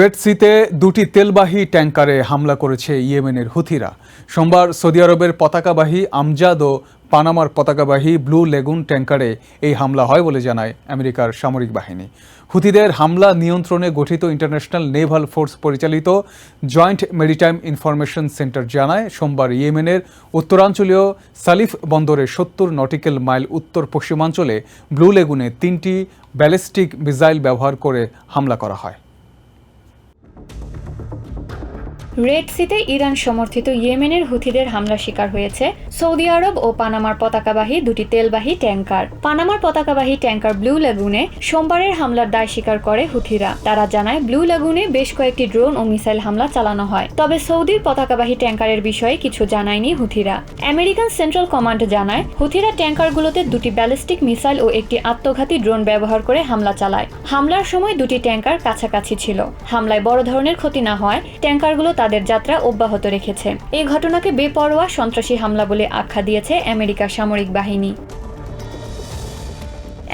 Red সিতে দুটি তেলবাহী ট্যাঙ্কারে হামলা করেছে ইয়েমেনের হুথিরা। সোমবার সৌদি আরবের পতাকাবাহী আমজাদ ও পানামার পতাকাবাহী ব্লু লেগুন ট্যাঙ্কারে এই হামলা হয় বলে জানায় আমেরিকার সামরিক বাহিনী। হুথিদের হামলা নিয়ন্ত্রণে গঠিত ইন্টারন্যাশনাল নেভাল ফোর্স পরিচালিত জয়েন্ট মেরিটাইম ইনফরমেশন সেন্টার জানায়, সোমবার ইয়েমেনের উত্তরাঞ্চলীয় সালিফ বন্দরে সত্তর নটিক্যাল মাইল উত্তর পশ্চিমাঞ্চলে ব্লু লেগুনে তিনটি ব্যালিস্টিক মিসাইল ব্যবহার করে হামলা করা হয়। রেড সিতে ইরান সমর্থিত ইয়েমেনের হুথিদের হামলার শিকার হয়েছে। সৌদি আরব ও পানামার পতাকাবাহী দুটি তেলবাহী ট্যাঙ্কার পানামার পতাকাবাহী ট্যাঙ্কার ব্লু লেগুনে সোমবারের হামলার দায় স্বীকার করে হুথিরা। তারা জানায় ব্লু লেগুনে বেশ কয়েকটি ড্রোন ও মিসাইল হামলা চালানো হয়। তবে সৌদির পতাকাবাহী ট্যাঙ্কারের বিষয়ে কিছু জানায়নি হুথিরা। আমেরিকান সেন্ট্রাল কমান্ড জানায়, হুথিরা ট্যাঙ্কারগুলোতে দুটি ব্যালিস্টিক মিসাইল ও একটি আত্মঘাতী ড্রোন ব্যবহার করে হামলা চালায়। হামলার সময় দুটি ট্যাঙ্কার কাছাকাছি ছিল। হামলায় বড় ধরনের ক্ষতি না হয় ট্যাঙ্কারগুলো তাদের যাত্রা অব্যাহত রেখেছে। এই ঘটনাকে বেপরোয়া সন্ত্রাসী হামলা বলে আখ্যা দিয়েছে আমেরিকার সামরিক বাহিনী।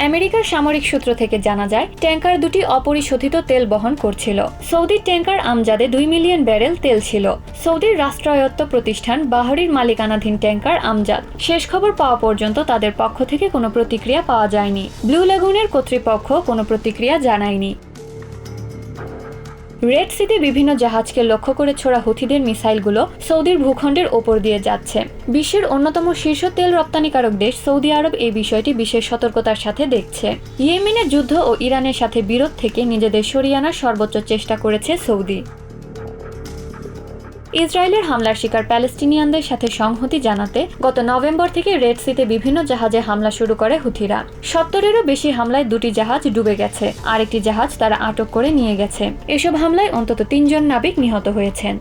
আমেরিকার সামরিক সূত্র থেকে জানা যায়, ট্যাঙ্কার দুটি অপরিশোধিত তেল বহন করছিল। সৌদির ট্যাঙ্কার আমজাদে দুই মিলিয়ন ব্যারেল তেল ছিল। সৌদির রাষ্ট্রায়ত্ত প্রতিষ্ঠান বাহরির মালিকানাধীন ট্যাঙ্কার আমজাদ। শেষ খবর পাওয়া পর্যন্ত তাদের পক্ষ থেকে কোনো প্রতিক্রিয়া পাওয়া যায়নি। ব্লু লেগুনের কর্তৃপক্ষ কোনো প্রতিক্রিয়া জানায়নি। রেড সিতে বিভিন্ন জাহাজকে লক্ষ্য করে ছোড়া হুথিদের মিসাইলগুলো সৌদির ভূখণ্ডের ওপর দিয়ে যাচ্ছে। বিশ্বের অন্যতম শীর্ষ তেল রপ্তানিকারক দেশ সৌদি আরব এই বিষয়টি বিশেষ সতর্কতার সাথে দেখছে। ইয়েমেনের যুদ্ধ ও ইরানের সাথে বিরোধ থেকে নিজেদের সরিয়ে আনার সর্বোচ্চ চেষ্টা করেছে সৌদি। ইসরায়েলের হামলার শিকার প্যালেস্টিনিয়ানদের সাথে সংহতি জানাতে গত নভেম্বর থেকে রেড সিতে বিভিন্ন জাহাজে হামলা শুরু করে হুথিরা। সত্তরেরও বেশি হামলায় দুটি জাহাজ ডুবে গেছে। আরেকটি জাহাজ তারা আটক করে নিয়ে গেছে। এসব হামলায় অন্তত তিনজন নাবিক নিহত হয়েছেন।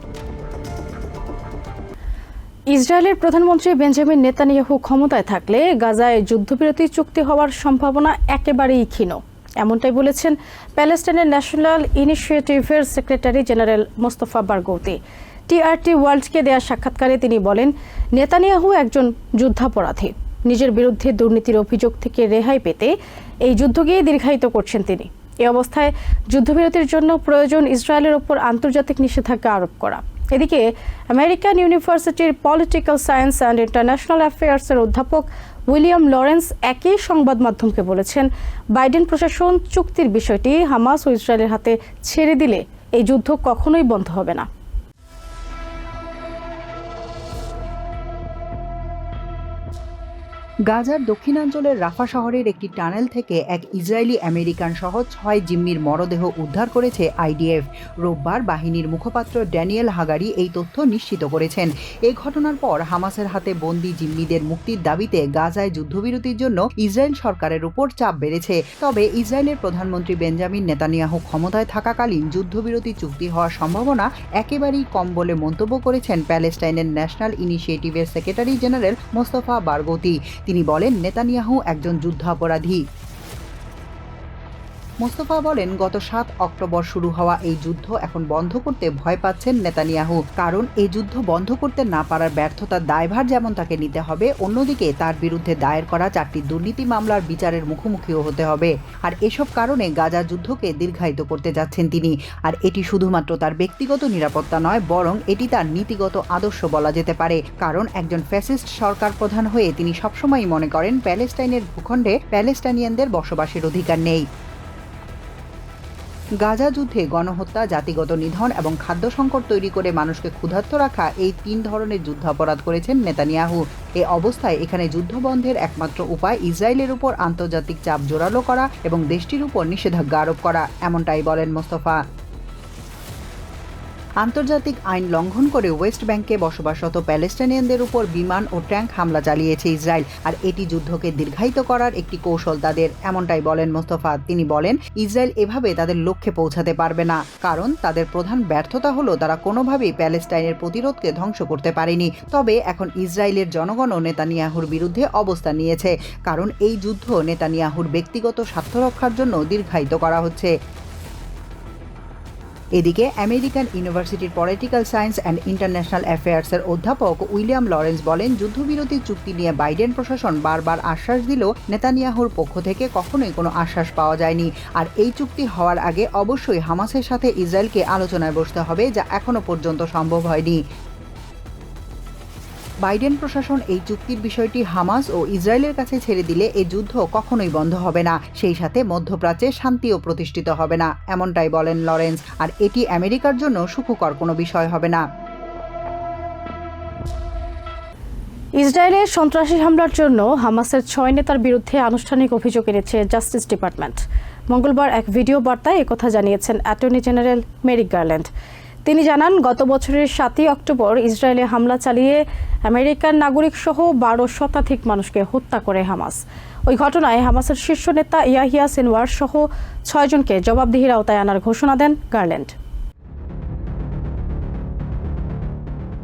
ইসরায়েলের প্রধানমন্ত্রী বেঞ্জামিন নেতানিয়াহু ক্ষমতায় থাকলে গাজায় যুদ্ধবিরতি চুক্তি হওয়ার সম্ভাবনা একেবারেই ক্ষীণ। এমনটাই বলেছেন প্যালেস্টাইনের national ইনিশিয়েটিভের secretary general Mustafa Barghouti. TRT ওয়ার্ল্ডকে দেওয়া সাক্ষাৎকারে তিনি বলেন, নেতানিয়াহু একজন যুদ্ধাপরাধী। নিজের বিরুদ্ধে দুর্নীতির অভিযোগ থেকে রেহাই পেতে এই যুদ্ধকেই দীর্ঘায়িত করছেন তিনি। এ অবস্থায় যুদ্ধবিরতির জন্য প্রয়োজন ইসরায়েলের ওপর আন্তর্জাতিক নিষেধাজ্ঞা আরোপ করা। এদিকে, আমেরিকান ইউনিভার্সিটির পলিটিক্যাল সায়েন্স অ্যান্ড ইন্টারন্যাশনাল অ্যাফেয়ার্সের অধ্যাপক উইলিয়াম লরেন্স একই সংবাদ মাধ্যমকে বলেছেন, বাইডেন প্রশাসন চুক্তির বিষয়টি হামাস ও ইসরায়েলের হাতে ছেড়ে দিলে এই যুদ্ধ কখনোই বন্ধ হবে না। গাজার দক্ষিণাঞ্চলের রাফা শহরের একটি টানেল থেকে এক ইসরায়েলি আমেরিকান সহ ছয় জিম্মির মরদেহ উদ্ধার করেছে আইডিএফ। রোববার বাহিনীর মুখপাত্র ড্যানিয়েল হাগারি এই তথ্য নিশ্চিত করেছেন। এই ঘটনার পর হামাসের হাতে বন্দি জিম্মিদের মুক্তির দাবিতে গাজায় যুদ্ধবিরতির জন্য ইসরায়েল সরকারের উপর চাপ বেড়েছে। তবে ইসরায়েলের প্রধানমন্ত্রী বেঞ্জামিন নেতানিয়াহু ক্ষমতায় থাকাকালীন যুদ্ধবিরতি চুক্তি হওয়ার সম্ভাবনা একেবারেই কম বলে মন্তব্য করেছেন প্যালেস্টাইনের ন্যাশনাল ইনিশিয়েটিভের সেক্রেটারি জেনারেল মোস্তফা বারগতি। তিনি বলেন নেতানিয়াহু একজন যুদ্ধাপরাধী। মোস্তফা বলেন, গত সাত অক্টোবর শুরু হওয়া এই যুদ্ধ এখন বন্ধ করতে ভয় পাচ্ছেন নেতানিয়াহু। কারণ এই যুদ্ধ বন্ধ করতে না পারার ব্যর্থতার দায়ভার যেমন তাকে নিতে হবে, অন্যদিকে তার বিরুদ্ধে দায়ের করা চারটি দুর্নীতি মামলার বিচারের মুখোমুখিও হতে হবে। আর এসব কারণে গাজা যুদ্ধকে দীর্ঘায়িত করতে যাচ্ছেন তিনি। আর এটি শুধুমাত্র তার ব্যক্তিগত নিরাপত্তা নয়, বরং এটি তার নীতিগত আদর্শ বলা যেতে পারে। কারণ একজন ফ্যাসিস্ট সরকার প্রধান হয়ে তিনি সবসময়ই মনে করেন, প্যালেস্টাইনের ভূখণ্ডে প্যালেস্টাইনিয়ানদের বসবাসের অধিকার নেই। গাজা যুদ্ধে গণহত্যা, জাতিগত নিধন এবং খাদ্য সংকট তৈরি করে মানুষকে ক্ষুধার্ত রাখা এই তিন ধরনের যুদ্ধাপরাধ করেছেন নেতানিয়াহু। এ অবস্থায় এখানে যুদ্ধবন্ধের একমাত্র উপায় ইসরায়েলের উপর আন্তর্জাতিক চাপ জোরালো করা এবং দেশটির উপর নিষেধাজ্ঞা আরোপ করা। এমনটাই বলেন মোস্তফা। আন্তর্জাতিক আইন লঙ্ঘন করে ওয়েস্ট ব্যাংকে বসবাসরত প্যালেস্টাইনিয়ানদের উপর বিমান ও ট্যাঙ্ক হামলা চালিয়েছে ইসরায়েল। আর এটি যুদ্ধকে দীর্ঘায়িত করার একটি কৌশল তাদের, এমনটাই বলেন মোস্তফা। তিনি বলেন, ইসরায়েল এভাবে তাদের লক্ষ্যে পৌঁছাতে পারবে না, কারণ তাদের প্রধান ব্যর্থতা হলো তারা কোনোভাবেই প্যালেস্টাইনের প্রতিরোধকে ধ্বংস করতে পারেনি। তবে এখন ইসরায়েলের জনগণও নেতানিয়াহুর বিরুদ্ধে অবস্থান নিয়েছে, কারণ এই যুদ্ধ নেতানিয়াহুর ব্যক্তিগত স্বার্থ রক্ষার জন্য দীর্ঘায়িত করা হচ্ছে। এদিকে আমেরিকান ইউনিভার্সিটির পলিটিক্যাল সায়েন্স অ্যান্ড ইন্টারন্যাশনাল অ্যাফেয়ার্সের অধ্যাপক উইলিয়াম লরেন্স বলেন, যুদ্ধবিরতি চুক্তি নিয়ে বাইডেন প্রশাসন বারবার আশ্বাস দিলেও নেতানিয়াহুর পক্ষ থেকে কখনোই কোনো আশ্বাস পাওয়া যায়নি। আর এই চুক্তি হওয়ার আগে অবশ্যই হামাসের সাথে ইসরায়েলকে আলোচনায় বসতে হবে, যা এখনও পর্যন্ত সম্ভব হয়নি। বাইডেন প্রশাসন এই চুক্তির বিষয়টি হামাস ও ইসরায়েলের কাছে ছেড়ে দিলে এ যুদ্ধ কখনোই বন্ধ হবে না। সেই সাথে মধ্যপ্রাচ্যে শান্তিও প্রতিষ্ঠিত হবে না, এমনটাই বলেন লরেন্স। আর এটি আমেরিকার জন্য সুখকর কোনো বিষয় হবে না। ইসরায়েলের সন্ত্রাসী হামলার জন্য হামাসের ছয় নেতার বিরুদ্ধে আনুষ্ঠানিক অভিযোগ এনেছে জাস্টিস ডিপার্টমেন্ট। মঙ্গলবার এক ভিডিও বার্তায় একথা জানিয়েছেন অ্যাটর্নি জেনারেল মেরিক গার্ল্যান্ড। তিনি জানান, গত বছরের সাতই অক্টোবর ইসরায়েলে হামলা চালিয়ে আমেরিকার নাগরিক সহ বারো শতাধিক মানুষকে হত্যা করে হামাস। ওই ঘটনায় হামাসের শীর্ষ নেতা ইয়াহিয়া সিনওয়ার সহ ছয়জনকে জবাবদিহির আওতায় আনার ঘোষণা দেন গার্ল্যান্ড।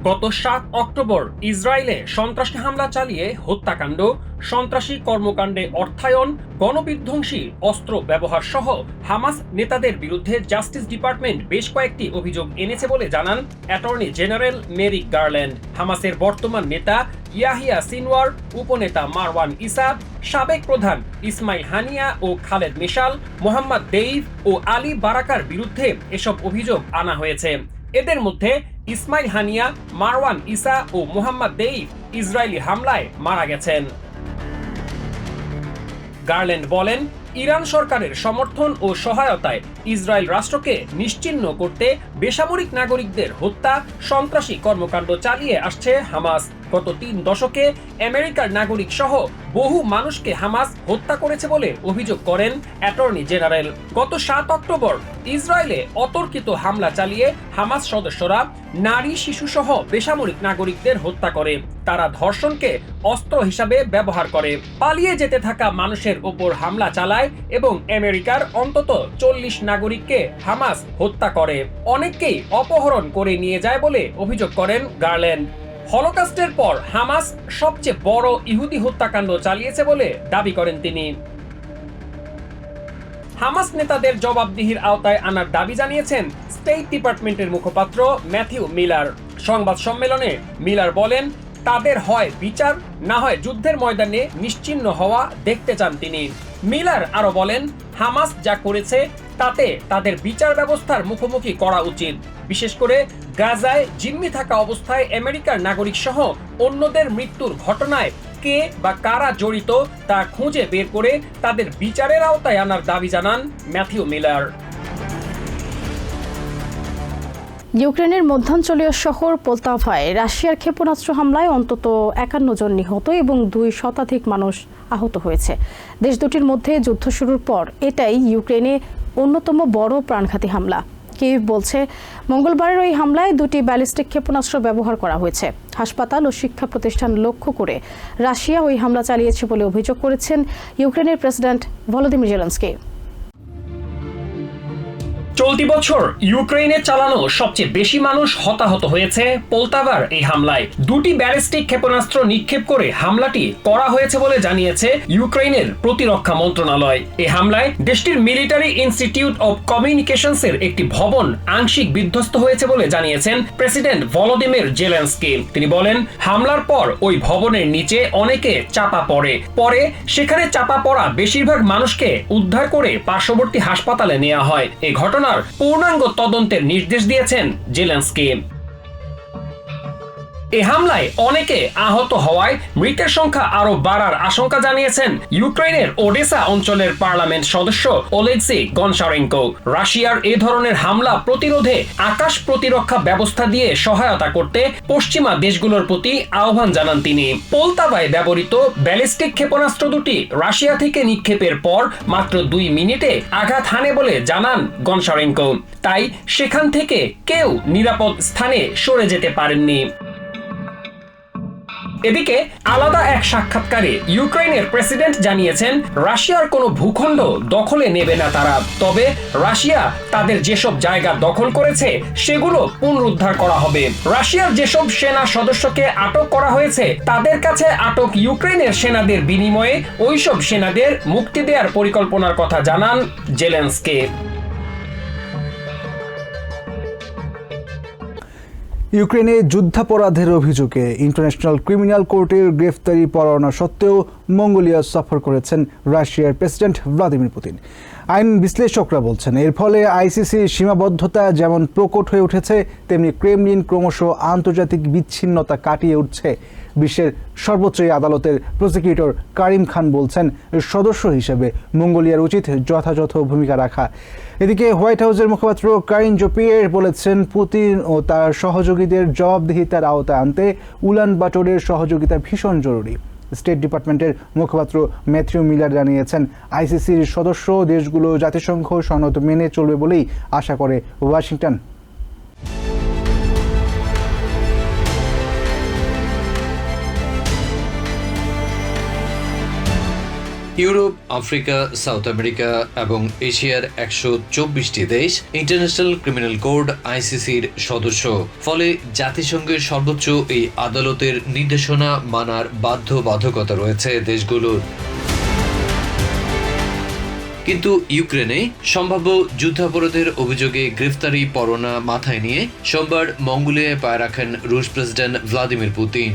গত সাত অক্টোবর ইসরায়েলে সন্ত্রাসী হামলা চালিয়ে হত্যাকাণ্ড, সন্ত্রাসী কর্মকাণ্ডে অর্থায়ন, গণবিধ্বংসী অস্ত্র ব্যবহার সহ হামাস নেতাদের বিরুদ্ধে জাস্টিস ডিপার্টমেন্ট বেশ কয়েকটি অভিযোগ এনেছে বলে জানান অ্যাটর্নি জেনারেল মেরিক গার্ল্যান্ড। হামাসের বর্তমান নেতা ইয়াহিয়া সিনওয়ার, উপনেতা মারওয়ান ইসা, সাবেক প্রধান ইসমাইল হানিয়া ও খালেদ মিশাল, মোহাম্মদ দেইভ ও আলী বারাকার বিরুদ্ধে এসব অভিযোগ আনা হয়েছে। এদের মধ্যে ইসমাইল হানিয়া, মারওয়ান ইসা ও মোহাম্মদ দেইফ ইসরায়েলি হামলায় মারা গেছেন। গার্ল্যান্ড বলেন, ইরান সরকারের সমর্থন ও সহায়তায় ইসরায়েল রাষ্ট্রকে নিশ্চিহ্ন করতে বেসামরিক নাগরিকদের হত্যা, সন্ত্রাসী কর্মকাণ্ড চালিয়ে আসছে হামাস। গত তিন দশকে আমেরিকার নাগরিক সহ বহু মানুষকে হামাস হত্যা করেছে বলে অভিযোগ করেন অ্যাটর্নি জেনারেল। গত সাত অক্টোবর ইসরায়েলে অতর্কিত হামলা চালিয়ে হামাস সদস্যরা নারী শিশু সহ বেসামরিক নাগরিকদের হত্যা করে। তারা ধর্ষণকে অস্ত্র হিসাবে ব্যবহার করে। পালিয়ে যেতে থাকা মানুষের ওপর হামলা চালায় এবং আমেরিকার অন্তত চল্লিশ নাগরিককে হামাস হত্যা করে। অনেককেই অপহরণ করে নিয়ে যায় বলে অভিযোগ করেন গার্ল্যান্ড। হলোকাস্টের পর হামাস সবচেয়ে বড় ইহুদি হত্যাকাণ্ড চালিয়েছে বলে দাবি করেন তিনি। হামাস নেতাদের জবাবদিহির আওতায় আনার দাবি জানিয়েছেন স্টেট ডিপার্টমেন্টের মুখপাত্র ম্যাথিউ মিলার। সংবাদ সম্মেলনে মিলার বলেন তাদের হয় বিচার, না হয় যুদ্ধের ময়দানে নিশ্চিহ্ন হওয়া দেখতে চান তিনি। মিলার আরও বলেন, হামাস যা করেছে তাতে তাদের বিচার ব্যবস্থার মুখোমুখি করা উচিত। বিশেষ করে গাজায় জিম্মি থাকা অবস্থায় আমেরিকার নাগরিক সহ অন্যদের মৃত্যুর ঘটনায় কে বা কারা জড়িত তা খুঁজে বের করে তাদের বিচারের আওতায় আনার দাবি জানান ম্যাথিউ মিলার। ইউক্রেনের মধ্যাঞ্চলীয় শহর পোলতাভায় রাশিয়ার ক্ষেপণাস্ত্র হামলায় অন্তত একান্ন জন নিহত এবং দুই শতাধিক মানুষ আহত হয়েছে। দেশ দুটির মধ্যে যুদ্ধ শুরুর পর এটাই ইউক্রেনে অন্যতম বড় প্রাণঘাতী হামলা। কিভ বলছে, মঙ্গলবারের ওই হামলায় দুটি ব্যালিস্টিক ক্ষেপণাস্ত্র ব্যবহার করা হয়েছে। হাসপাতাল ও শিক্ষা প্রতিষ্ঠান লক্ষ্য করে রাশিয়া ওই হামলা চালিয়েছে বলে অভিযোগ করেছেন ইউক্রেনের প্রেসিডেন্ট ভলোদিমির জেলেন্সকি। চলতি বছর ইউক্রেনে চালানো সবচেয়ে বেশি মানুষ হতাহত হয়েছে পোলতাভার এই হামলায়। দুটি ব্যালিস্টিক ক্ষেপণাস্ত্র নিক্ষেপ করে হামলাটি করা হয়েছে বলে জানিয়েছে ইউক্রেনের প্রতিরক্ষা মন্ত্রণালয়। এই হামলায় দেশটির মিলিটারি ইনস্টিটিউট অব কমিউনিকেশনস এর একটি ভবন আংশিক বিধ্বস্ত হয়েছে বলে জানিয়েছেন প্রেসিডেন্ট ভলোদিমির জেলেন্সকি। তিনি বলেন, হামলার পর ওই ভবনের নিচে অনেকে চাপা পড়ে। পরে সেখানে চাপা পড়া বেশিরভাগ মানুষকে উদ্ধার করে পার্শ্ববর্তী হাসপাতালে নেওয়া হয়। এই ঘটনার পূর্ণাঙ্গ তদন্তের নির্দেশ দিয়েছেন জেলেন্সকি। এ হামলায় অনেকে আহত হওয়ায় মৃতের সংখ্যা আরও বাড়ার আশঙ্কা জানিয়েছেন ইউক্রেনের ওডেসা অঞ্চলের পার্লামেন্ট সদস্য ওলেক্সি গনসারেঙ্কো। রাশিয়ার এ ধরনের হামলা প্রতিরোধে আকাশ প্রতিরক্ষা ব্যবস্থা দিয়ে সহায়তা করতে পশ্চিমা দেশগুলোর প্রতি আহ্বান জানান তিনি। পোলতাবায় ব্যবহৃত ব্যালিস্টিক ক্ষেপণাস্ত্র দুটি রাশিয়া থেকে নিক্ষেপের পর মাত্র দুই মিনিটে আঘাত হানে বলে জানান গনসারেঙ্কো। তাই সেখান থেকে কেউ নিরাপদ স্থানে সরে যেতে পারেননি। এদিকে আলাদা এক সাক্ষাৎকারে ইউক্রেনের প্রেসিডেন্ট জানিয়েছেন, রাশিয়ার কোনো ভূখণ্ড দখলে নেবে না তারা। তবে রাশিয়া তাদের যেসব জায়গা দখল করেছে, সেগুলো পুনরুদ্ধার করা হবে। রাশিয়ার যেসব সেনা সদস্যকে আটক করা হয়েছে, তাদের কাছে আটক ইউক্রেনের সেনাদের বিনিময়ে ওইসব সেনাদের মুক্তি দেওয়ার পরিকল্পনার কথা জানান জেলেন্সকে। ইউক্রেনে যুদ্ধাপরাধের অভিযোগে ইন্টারন্যাশনাল ক্রিমিনাল কোর্টের গ্রেফতারি পরোয়ানা সত্ত্বেও মঙ্গোলিয়া সফর করেছেন রাশিয়ার প্রেসিডেন্ট ভ্লাদিমির পুতিন। আইন বিশ্লেষকরা বলছেন, এর ফলে আইসিসির সীমাবদ্ধতা যেমন প্রকট হয়ে উঠেছে, তেমনি ক্রেমলিন ক্রমশ আন্তর্জাতিক বিচ্ছিন্নতা কাটিয়ে উঠছে। বিশ্বের সর্বোচ্চ আদালতের প্রসিকিউটর কারিম খান বলছেন, সদস্য হিসেবে মঙ্গোলিয়ার উচিত যথাযথ ভূমিকা রাখা। এদিকে হোয়াইট হাউসের মুখপাত্র কারিন জোপিয়ের বলেছেন, পুতিন ও তার সহযোগীদের জবাবদিহিতার আওতায় আনতে উলান বাটোরের সহযোগিতা ভীষণ জরুরি। স্টেট ডিপার্টমেন্টের মুখপাত্র ম্যাথিউ মিলার জানিয়েছেন, আইসিসির সদস্য দেশগুলো জাতিসংঘ সনদ মেনে চলবে বলেই আশা করে Washington. Europe, Africa, South America এবং এশিয়ার একশো চব্বিশটি দেশ ইন্টারন্যাশনাল ক্রিমিনাল কোড আইসিসির সদস্য। ফলে জাতিসংঘের সর্বোচ্চ এই আদালতের নির্দেশনা মানার বাধ্যবাধকতা রয়েছে দেশগুলোর। কিন্তু ইউক্রেনে সম্ভাব্য যুদ্ধাপরাধের অভিযোগে গ্রেফতারি পরোনা মাথায় নিয়ে সোমবার মঙ্গোলিয়ায় পায়ে রাখেন রুশ প্রেসিডেন্ট ভ্লাদিমির পুতিন।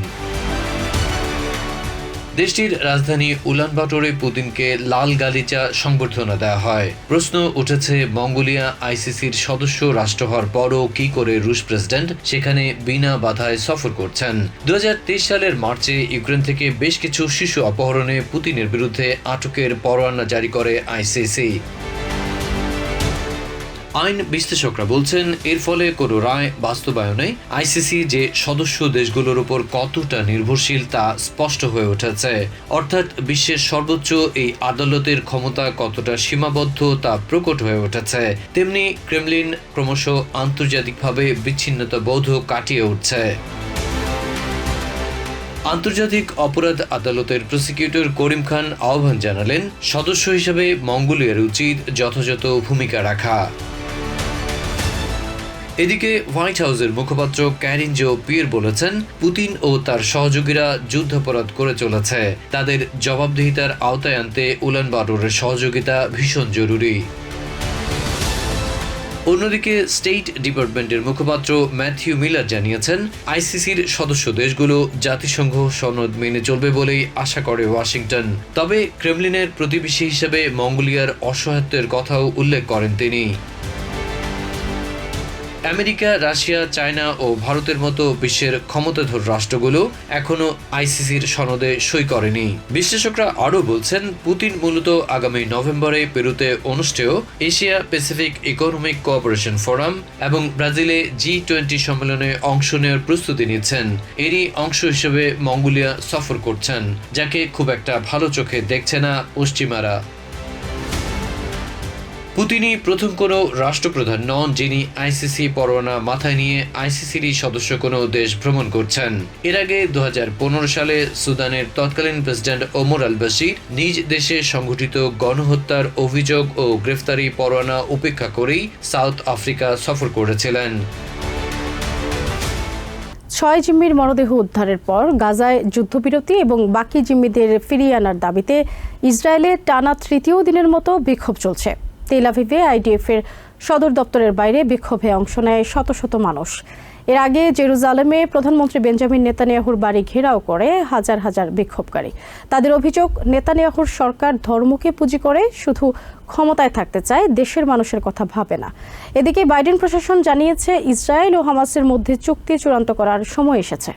দেশটির রাজধানী উলানবাটরে পুতিনকে লাল গালিচা সংবর্ধনা দেওয়া হয়। প্রশ্ন উঠেছে, মঙ্গোলিয়া আইসিসির সদস্য রাষ্ট্র হওয়ার পরও কি করে রুশ প্রেসিডেন্ট সেখানে বিনা বাধায় সফর করছেন? দু হাজার তেইশ সালের মার্চে ইউক্রেন থেকে বেশ কিছু শিশু অপহরণে পুতিনের বিরুদ্ধে আটকের পরোয়ানা জারি করে আইসিসি। আইন বিশ্লেষকরা বলছেন, এর ফলে কোনো রায় বাস্তবায়নে আইসিসি যে সদস্য দেশগুলোর উপর কতটা নির্ভরশীল তা স্পষ্ট হয়ে উঠেছে। অর্থাৎ বিশ্বের সর্বোচ্চ এই আদালতের ক্ষমতা কতটা সীমাবদ্ধ তা প্রকট হয়ে উঠেছে। তেমনি ক্রেমলিন ক্রমশ আন্তর্জাতিকভাবে বিচ্ছিন্নতা বোধ কাটিয়ে উঠছে। আন্তর্জাতিক অপরাধ আদালতের প্রসিকিউটর করিম খান আহ্বান জানালেন, সদস্য হিসেবে মঙ্গোলিয়ার উচিত যথাযথ ভূমিকা রাখা। এদিকে হোয়াইট হাউসের মুখপাত্র ক্যারিন জো পিয়ের বলেছেন, পুতিন ও তার সহযোগীরা যুদ্ধাপরাধ করে চলেছে। তাদের জবাবদিহিতার আওতায় আনতে উলান বাটরের সহযোগিতা ভীষণ জরুরি। অন্যদিকে স্টেট ডিপার্টমেন্টের মুখপাত্র ম্যাথিউ মিলার জানিয়েছেন, আইসিসির সদস্য দেশগুলো জাতিসংঘ সনদ মেনে চলবে বলেই আশা করে ওয়াশিংটন। তবে ক্রেমলিনের প্রতিবেশী হিসেবে মঙ্গোলিয়ার অসহায়ত্বের কথাও উল্লেখ করেন তিনি। আমেরিকা, রাশিয়া, চায়না ও ভারতের মতো বিশ্বের ক্ষমতাধর রাষ্ট্রগুলো এখনও আইসিসির সনদে সই করেনি। বিশ্লেষকরা আরও বলছেন, পুতিন মূলত আগামী নভেম্বরে পেরুতে অনুষ্ঠেয় Asia Pacific economic cooperation forum এবং ব্রাজিলে জি টোয়েন্টি সম্মেলনে অংশ নেওয়ার প্রস্তুতি নিচ্ছেন। এরই অংশ হিসেবে মঙ্গোলিয়া সফর করছেন, যাকে খুব একটা ভালো চোখে দেখছে না পশ্চিমারা। পুতিনই প্রথম কোনো রাষ্ট্রপ্রধান নন, যিনি আইসিসি পরোয়ানা মাথায় নিয়ে আইসিসিরই সদস্য কোনো দেশ ভ্রমণ করছেন। এর আগে দু হাজার পনেরো সালে সুদানের তৎকালীন প্রেসিডেন্ট ওমর আল বশির নিজ দেশে সংঘটিত গণহত্যার অভিযোগ ও গ্রেফতারি পরোয়ানা উপেক্ষা করেই সাউথ আফ্রিকা সফর করেছিলেন। ছয় জিম্মির মরদেহ উদ্ধারের পর গাজায় যুদ্ধবিরতি এবং বাকি জিম্মিদের ফিরিয়ে আনার দাবিতে ইসরায়েলে টানা তৃতীয় দিনের মতো বিক্ষোভ চলছে। তেল আভিভে আইডিএফ এর সদর দপ্তরের বাইরে বিক্ষোভে অংশ নেয় শত শত মানুষ। এর আগে জেরুজালেমে প্রধানমন্ত্রী বেঞ্জামিন নেতানিয়াহুর বাড়ি ঘেরাও করে হাজার হাজার বিক্ষোভকারী। তাদের অভিযোগ, নেতানিয়াহুর সরকার ধর্মকে পুঁজি করে শুধু ক্ষমতায় থাকতে চায়, দেশের মানুষের কথা ভাবে না। এদিকে বাইডেন প্রশাসন জানিয়েছে, ইসরায়েল ও হামাসের মধ্যে চুক্তি চূড়ান্ত করার সময় এসেছে।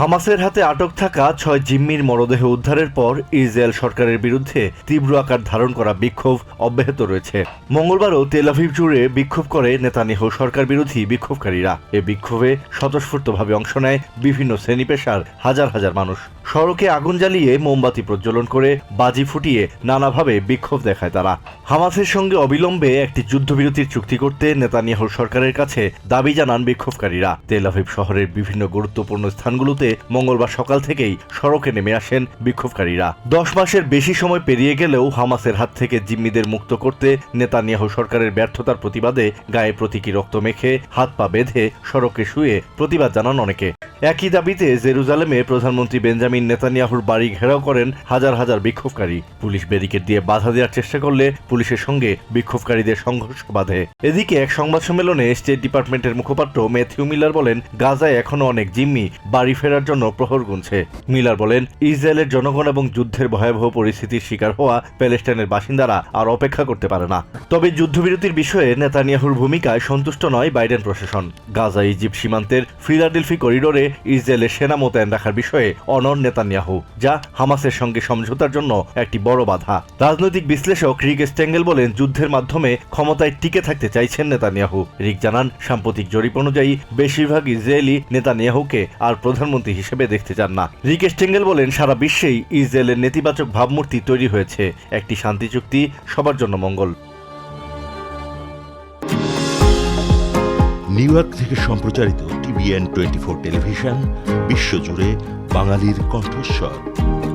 হামাসের হাতে আটক থাকা ছয় জিম্মির মরদেহ উদ্ধারের পর ইসরায়েল সরকারের বিরুদ্ধে তীব্র আকার ধারণ করা বিক্ষোভ অব্যাহত রয়েছে। মঙ্গলবারও তেলাভিভ জুড়ে বিক্ষোভ করে নেতানিয়াহু সরকার বিরোধী বিক্ষোভকারীরা। এ বিক্ষোভে স্বতঃস্ফূর্তভাবে অংশ নেয় বিভিন্ন শ্রেণি পেশার হাজার হাজার মানুষ। সড়কে আগুন জ্বালিয়ে মোমবাতি প্রজ্বলন করে বাজি ফুটিয়ে নানাভাবে বিক্ষোভ দেখায় তারা। হামাসের সঙ্গে অবিলম্বে একটি যুদ্ধবিরতির চুক্তি করতে নেতানিয়াহুর সরকারের কাছে দাবি জানান বিক্ষোভকারীরা। তেলাভিভ শহরের বিভিন্ন গুরুত্বপূর্ণ স্থানগুলোতে মঙ্গলবার সকাল থেকেই সড়কে নেমে আসেন বিক্ষোভকারীরা। দশ মাসের বেশি সময় পেরিয়ে গেলেও হামাসের হাত থেকে জিম্মিদের মুক্ত করতে নেতানিয়াহু সরকারের ব্যর্থতার প্রতিবাদে গায়ে প্রতীকী রক্ত মেখে হাত পা বেঁধে সড়কে শুয়ে প্রতিবাদ জানান অনেকে। একই দাবিতে জেরুজালেমে প্রধানমন্ত্রী বেঞ্জামিন নেতানিয়াহুর বাড়ি ঘেরাও করেন হাজার হাজার বিক্ষোভকারী। পুলিশ ব্যারিকেড দিয়ে বাধা দেওয়ার চেষ্টা করলে পুলিশের সঙ্গে বিক্ষোভকারীদের সংঘর্ষ বাধে। এদিকে এক সংবাদ সম্মেলনে স্টেট ডিপার্টমেন্টের মুখপাত্র ম্যাথিউ মিলার বলেন, গাজায় এখনও অনেক জিম্মি, বাড়ি ফেরার জন্য প্রহর গুনছে। মিলার বলেন, ইসরায়েলের জনগণ এবং যুদ্ধের ভয়াবহ পরিস্থিতির শিকার হওয়া প্যালেস্টাইনের বাসিন্দারা আর অপেক্ষা করতে পারে না। তবে যুদ্ধবিরতির বিষয়ে নেতানিয়াহুর ভূমিকায় সন্তুষ্ট নয় বাইডেন প্রশাসন। গাজা, ইজিপ্ট সীমান্তের ফিলাডেলফি করিডোরে ইসরায়েলের সেনা মোতায়েন রাখার বিষয়ে অনর নেতানিয়াহু, যা হামাসের সঙ্গে সমঝোতার জন্য একটি বড় বাধা। রাজনৈতিক বিশ্লেষক রিক স্ট্যাঙ্গেল বলেন, যুদ্ধের মাধ্যমে ক্ষমতায় টিকে থাকতে চাইছেন নেতানিয়াহু। রিক জানান, সাম্প্রতিক জরিপ অনুযায়ী, বেশিরভাগ ইসরায়েলি নেতানিয়াহুকে আর প্রধানমন্ত্রী হিসেবে দেখতে চান না। রিকেশ স্টেঙ্গেল বলেন, সারা বিশ্বেই ইসরায়েলের নেতিবাচক ভাবমূর্তি তৈরি হয়েছে। একটি শান্তি চুক্তি সবার জন্য মঙ্গল। নিউ ইয়র্ক থেকে সম্প্রচারিত টিভিএন টোয়েন্টি ফোর টেলিভিশন, বিশ্বজুড়ে বাঙালির কণ্ঠস্বর।